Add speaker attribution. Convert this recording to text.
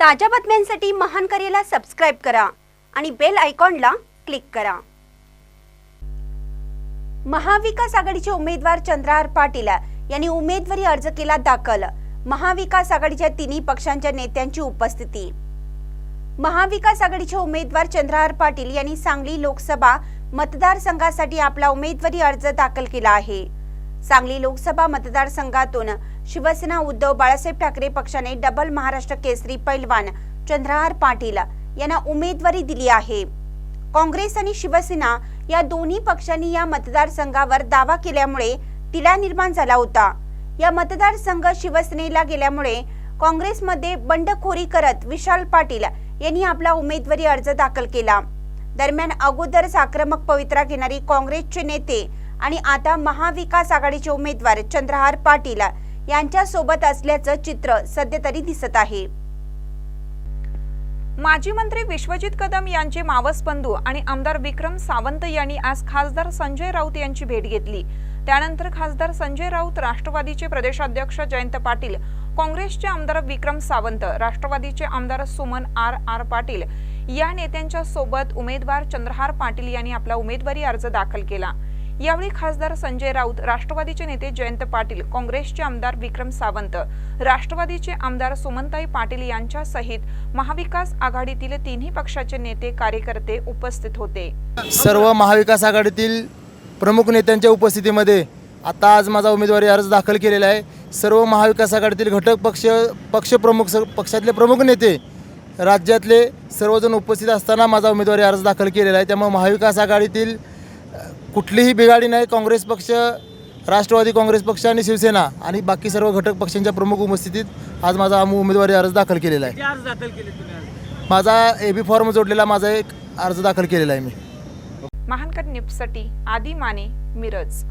Speaker 1: ताज्या बातम्यांसाठी महान करेला सबस्क्राईब करा आणि बेल आयकॉनला क्लिक करा. महाविकास आघाडीचे उमेदवार चंद्रहार पाटील यांनी उमेदवारी अर्ज केला दाखल. महाविकास आघाडीच्या तिन्ही पक्षांच्या नेत्यांची उपस्थिती. महाविकास आघाडीचे उमेदवार चंद्रहार पाटील यांनी सांगली लोकसभा मतदारसंघासाठी आपला उमेदवारी अर्ज दाखल केला आहे. सांगली लोकसभा मतदारसंघातून शिवसेना उद्धव बाळासाहेब ठाकरे पक्षाने डबल महाराष्ट्र केसरी पैलवान चंद्रहार पाटील यांना उमेदवारी दिली आहे. काँग्रेस आणि शिवसेना या दोन्ही पक्षांनी या मतदारसंघावर दावा केल्यामुळे तिला निर्माण झाला होता. या मतदारसंघ शिवसेनेला गेल्यामुळे काँग्रेसमध्ये बंडखोरी करत विशाल पाटील यांनी आपला उमेदवारी अर्ज दाखल केला. दरम्यान अगोदरच आक्रमक पवित्रा घेणारी काँग्रेसचे नेते आणि आता महाविकास आघाडीचे उमेदवार चंद्रहार पाटील यांच्या सोबत असल्याचं चित्र सध्यातरी दिसत आहे.
Speaker 2: माजी मंत्री विश्वजित कदम यांचे मावस बंधू आणि आमदार विक्रम सावंत यांनी आज खासदार संजय राऊत यांची भेट घेतली. त्यानंतर खासदार संजय राऊत राष्ट्रवादीचे प्रदेशाध्यक्ष जयंत पाटील काँग्रेसचे आमदार विक्रम सावंत राष्ट्रवादीचे आमदार सुमन आर आर पाटील या नेत्यांच्या सोबत उमेदवार चंद्रहार पाटील यांनी आपला उमेदवारी अर्ज दाखल केला. यावेळी खासदार संजय राऊत राष्ट्रवादीचे नेते जयंत पाटील काँग्रेसचे आमदार विक्रम सावंत राष्ट्रवादीचे आमदार सुमनताई पाटील यांच्या सहित महाविकास आघाडीतील तिन्ही पक्षाचे नेते कार्यकर्ते उपस्थित होते.
Speaker 3: सर्व महाविकास आघाडीतील प्रमुख नेत्यांच्या उपस्थितीमध्ये आता आज माझा उमेदवारी अर्ज दाखल केलेला आहे. सर्व महाविकास आघाडीतील घटक पक्ष पक्षप्रमुख स पक्षातले प्रमुख नेते राज्यातले सर्वजण उपस्थित असताना माझा उमेदवारी अर्ज दाखल केलेला आहे. त्यामुळे महाविकास आघाडीतील कुठलीही बिघाडी नाही काँग्रेस पक्ष राष्ट्रवादी काँग्रेस पक्ष आणि शिवसेना आणि बाकी सर्व घटक पक्षांच्या प्रमुख उपस्थितीत आज माझा उमेदवारी अर्ज दाखल केलेला आहे.
Speaker 4: अर्ज दाखल
Speaker 3: माझा ए बी फॉर्म जोडलेला माझा एक अर्ज दाखल केलेला आहे मी.
Speaker 2: महानकर निपसाठी आदी माने मिरज.